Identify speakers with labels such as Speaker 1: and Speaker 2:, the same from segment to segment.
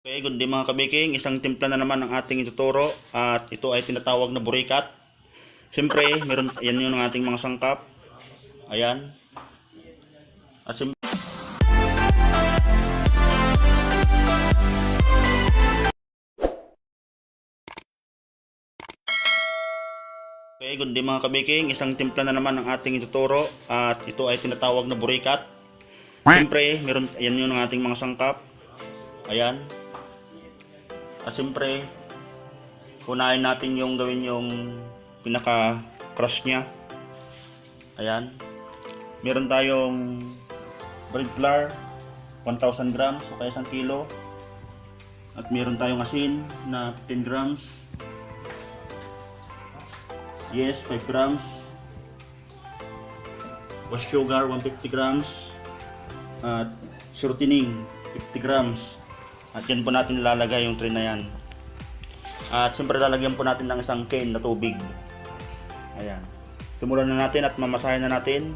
Speaker 1: Okay, good day mga kabiking. Isang timpla na naman ang ating ituturo at ito ay tinatawag na burikat. Siyempre, meron, yan yung ating mga sangkap. Ayan. At siyempre, Okay, good day mga kabiking. Isang timpla na naman ang ating ituturo at ito ay tinatawag na burikat. Siyempre, meron, yan yung ating mga sangkap. Ayan. At siyempre, unahin natin yung gawin yung pinaka crush niya. Ayan. Meron tayong bread flour, 1,000 grams o kaya 1 kilo. At meron tayong asin na 15 grams. Yes, 5 grams. Was sugar, 150 grams. At shortening, 50 grams. At yan po natin ilalagay yung tray na yan. At siyempre lalagyan po natin ng isang can na tubig. Ayan. Simulan na natin at mamasahin na natin.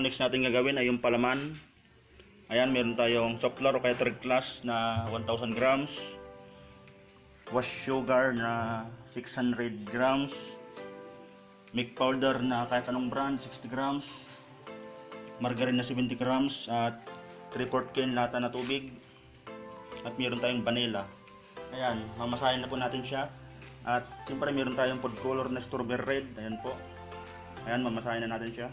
Speaker 1: Next natin gagawin ay yung palaman. Ayan, meron tayong soft flour o kaya third class na 1,000 grams. Wash sugar na 600 grams. Milk powder na kahit anong brand, 60 grams. Margarine na 70 grams at 3 quart can lata na tubig. At meron tayong vanilla. Ayan, mamasahin na po natin siya. At siyempre meron tayong food color na strawberry red. Ayan po. Ayan, mamasahin na natin siya.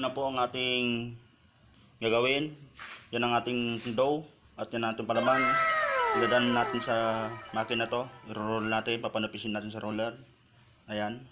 Speaker 1: Na po ang ating gagawin. Yan ang ating dough at yan ang ating palaman. Iladaan natin sa makina to. I-roll natin, papanapisin natin sa roller. Ayan.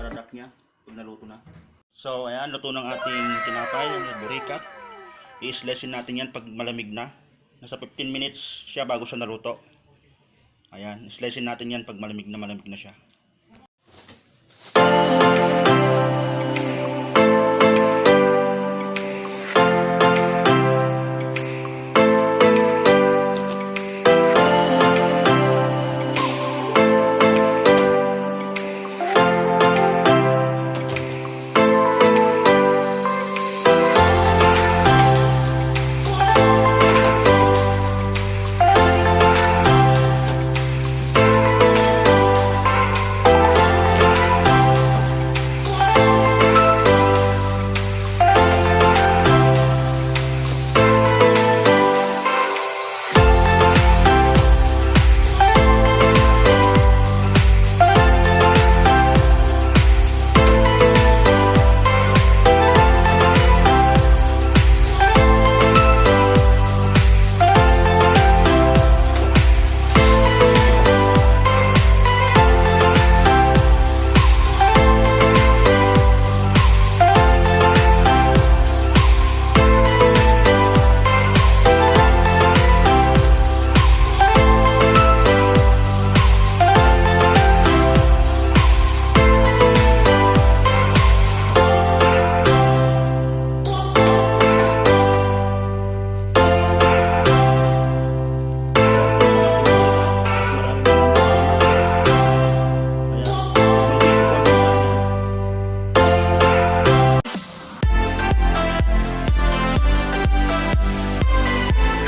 Speaker 1: Product niya pag naluto na. So, ayan, luto ng ating tinapay, burikat. I-slicein natin yan pag malamig na. Nasa 15 minutes siya bago siya naluto. Ayan, i-slicein natin yan pag malamig na malamig na siya.